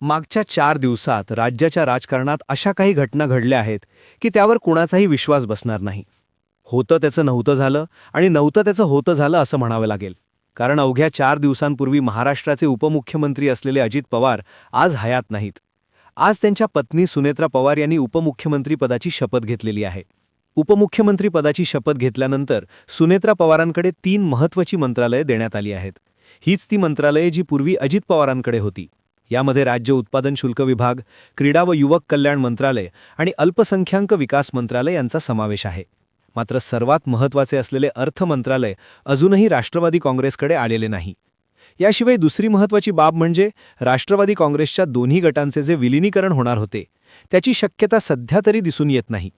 मागच्या चार दिवसात राज्याच्या राजकारणात अशा काही घटना घडल्या आहेत की त्यावर कुणाचाही विश्वास बसणार नाही. होतं त्याचं नव्हतं झालं आणि नव्हतं त्याचं होतं झालं असं म्हणावं लागेल. कारण अवघ्या चार दिवसांपूर्वी महाराष्ट्राचे उपमुख्यमंत्री असलेले अजित पवार आज हयात नाहीत. आज त्यांच्या पत्नी सुनेत्रा पवार यांनी उपमुख्यमंत्रीपदाची शपथ घेतलेली आहे. उपमुख्यमंत्रीपदाची शपथ घेतल्यानंतर सुनेत्रा पवारांकडे तीन महत्त्वाची मंत्रालये देण्यात आली आहेत. हीच ती मंत्रालये जी पूर्वी अजित पवारांकडे होती. यामध्ये राज्य उत्पादन शुल्क विभाग क्रीडा व युवक कल्याण मंत्रालय आणि अल्पसंख्याक विकास मंत्रालय यांचा समावेश आहे. मात्र सर्वात महत्त्वाचे असलेले अर्थ मंत्रालय अजूनही राष्ट्रवादी काँग्रेसकडे आलेले नाही. याशिवाय दुसरी महत्त्वाची बाब म्हणजे राष्ट्रवादी काँग्रेसच्या दोन्ही गटांचे जे विलिनीकरण होणार होते त्याची शक्यता सध्या तरी दिसून येत नाही.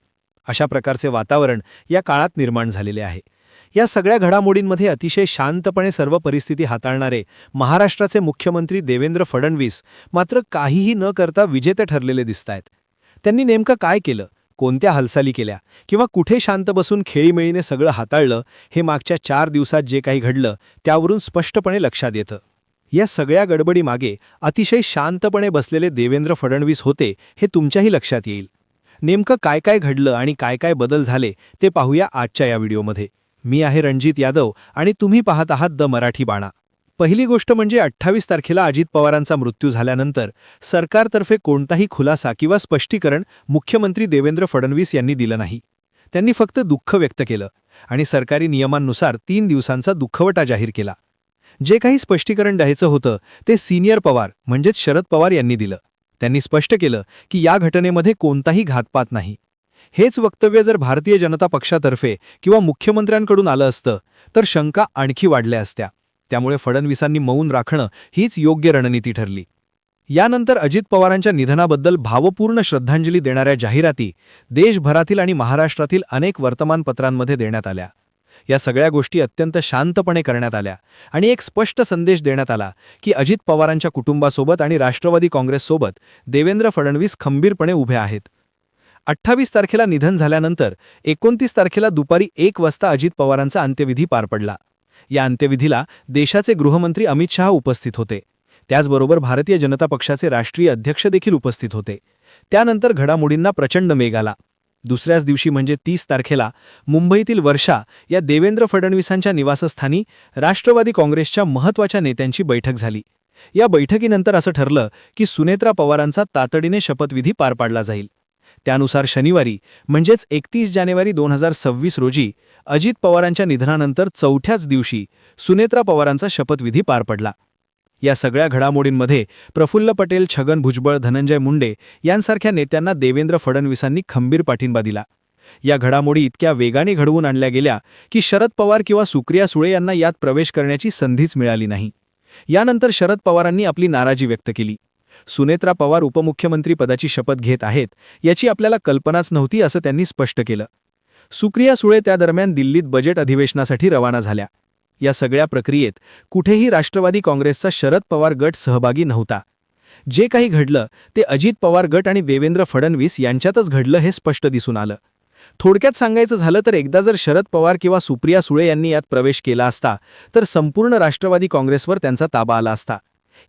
अशा प्रकारचे वातावरण या काळात निर्माण झालेले आहे. या सगळ्या घडामोडींमध्ये अतिशय शांतपणे सर्व परिस्थिती हाताळणारे महाराष्ट्राचे मुख्यमंत्री देवेंद्र फडणवीस मात्र काहीही न करता विजेते ठरलेले दिसतायत. त्यांनी नेमकं काय केलं? कोणत्या हालचाली केल्या? किंवा कुठे शांत बसून खेळीमेळीने सगळं हाताळलं? हे मागच्या चार दिवसात जे काही घडलं त्यावरून स्पष्टपणे लक्षात येतं. या सगळ्या गडबडीमागे अतिशय शांतपणे बसलेले देवेंद्र फडणवीस होते हे तुमच्याही लक्षात येईल. नेमकं काय काय घडलं आणि काय काय बदल झाले ते पाहूया आजच्या या व्हिडिओमध्ये. मी आहे रणजित यादव आणि तुम्ही पाहत आहात द मराठी बाणा. पहिली गोष्ट म्हणजे अठ्ठावीस तारखेला अजित पवारांचा मृत्यू झाल्यानंतर सरकारतर्फे कोणताही खुलासा किंवा स्पष्टीकरण मुख्यमंत्री देवेंद्र फडणवीस यांनी दिलं नाही. त्यांनी फक्त दुःख व्यक्त केलं आणि सरकारी नियमांनुसार तीन दिवसांचा दुःखवटा जाहीर केला. जे काही स्पष्टीकरण द्यायचं होतं ते सिनियर पवार म्हणजेच शरद पवार यांनी दिलं. त्यांनी स्पष्ट केलं की या घटनेमध्ये कोणताही घातपात नाही. हेच वक्तव्य जर भारतीय जनता पक्षातर्फे किंवा मुख्यमंत्र्यांकडून आलं असतं तर शंका आणखी वाढल्या असत्या. त्यामुळे फडणवीसांनी मौन राखणं हीच योग्य रणनीती ठरली. यानंतर अजित पवारांच्या निधनाबद्दल भावपूर्ण श्रद्धांजली देणाऱ्या जाहिराती देशभरातील आणि महाराष्ट्रातील अनेक वर्तमानपत्रांमध्ये देण्यात आल्या. या सगळ्या गोष्टी अत्यंत शांतपणे करण्यात आल्या आणि एक स्पष्ट संदेश देण्यात आला की अजित पवारांच्या कुटुंबासोबत आणि राष्ट्रवादी काँग्रेससोबत देवेंद्र फडणवीस खंबीरपणे उभे आहेत. अठ्ठावीस तारखेला निधन झाल्यानंतर एकोणतीस तारखेला दुपारी एक वाजता अजित पवारांचा अंत्यविधी पार पडला. या अंत्यविधीला देशाचे गृहमंत्री अमित शहा उपस्थित होते. त्याचबरोबर भारतीय जनता पक्षाचे राष्ट्रीय अध्यक्ष देखील उपस्थित होते. त्यानंतर घडामोडींना प्रचंड मेघ आला. दुसऱ्याच दिवशी म्हणजे तीस तारखेला मुंबईतील वर्षा या देवेंद्र फडणवीसांच्या निवासस्थानी राष्ट्रवादी काँग्रेसच्या महत्त्वाच्या नेत्यांची बैठक झाली. या बैठकीनंतर असं ठरलं की सुनेत्रा पवारांचा तातडीने शपथविधी पार पाडला जाईल. त्यानुसार शनिवारी म्हणजेच एकतीस जानेवारी दोन हजार सव्वीस रोजी अजित पवारांच्या निधनानंतर चौथ्याच दिवशी सुनेत्रा पवारांचा शपथविधी पार पडला. या सगळ्या घडामोडींमध्ये प्रफुल्ल पटेल छगन भुजबळ धनंजय मुंडे यांसारख्या नेत्यांना देवेंद्र फडणवीसांनी खंबीर पाठिंबा दिला. या घडामोडी इतक्या वेगाने घडवून आणल्या गेल्या की शरद पवार किंवा सुप्रिया सुळे यांना यात प्रवेश करण्याची संधीच मिळाली नाही. यानंतर शरद पवारांनी आपली नाराजी व्यक्त केली. सुनेत्रा पवार उपमुख्यमंत्री पदाची शपथ घेत आहेत याची आपल्याला कल्पनाच नव्हती असं त्यांनी स्पष्ट केलं. सुप्रिया सुळे त्या दरम्यान दिल्लीत बजेट अधिवेशनासाठी रवाना झाल्या. या सगळ्या प्रक्रियेत कुठेही राष्ट्रवादी काँग्रेसचा शरद पवार गट सहभागी नव्हता. जे काही घडलं ते अजित पवार गट आणि देवेंद्र फडणवीस यांच्यातच घडलं हे स्पष्ट दिसून आलं. थोडक्यात सांगायचं झालं तर एकदा जर शरद पवार किंवा सुप्रिया सुळे यांनी यात प्रवेश केला असता तर संपूर्ण राष्ट्रवादी काँग्रेसवर त्यांचा ताबा आला असता.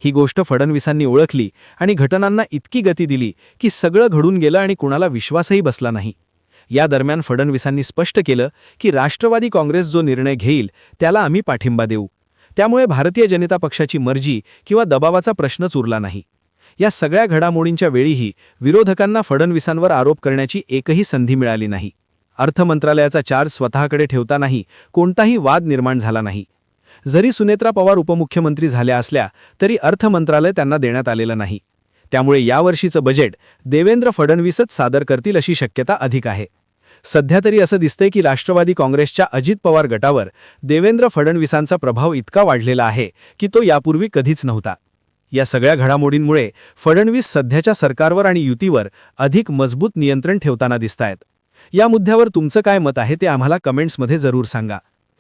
ही गोष्ट फडणवीसांनी ओळखली आणि घटनांना इतकी गती दिली की सगळं घडून गेलं आणि कुणाला विश्वासही बसला नाही. या दरम्यान फडणवीसांनी स्पष्ट केलं की राष्ट्रवादी काँग्रेस जो निर्णय घेईल त्याला आम्ही पाठिंबा देऊ. त्यामुळे भारतीय जनता पक्षाची मर्जी किंवा दबावाचा प्रश्नच उरला नाही. या सगळ्या घडामोडींच्या वेळीही विरोधकांना फडणवीसांवर आरोप करण्याची एकही संधी मिळाली नाही. अर्थमंत्रालयाचा चार्ज स्वतःकडे ठेवतानाही कोणताही वाद निर्माण झाला नाही. जरी सुनेत्रा पवार उपमुख्यमंत्री झाल्या असल्या तरी अर्थ मंत्रालय त्यांना देण्यात आलेलं नाही. त्यामुळे यावर्षीचं बजेट देवेंद्र फडणवीसच सादर करतील अशी शक्यता अधिक आहे. सध्या तरी असं दिसतंय की राष्ट्रवादी काँग्रेसच्या अजित पवार गटावर देवेंद्र फडणवीसांचा प्रभाव इतका वाढलेला आहे की तो यापूर्वी कधीच नव्हता. या सगळ्या घडामोडींमुळे फडणवीस सध्याच्या सरकारवर आणि युतीवर अधिक मजबूत नियंत्रण ठेवताना दिसतायत. या मुद्द्यावर तुमचं काय मत आहे ते आम्हाला कमेंट्समध्ये जरूर सांगा.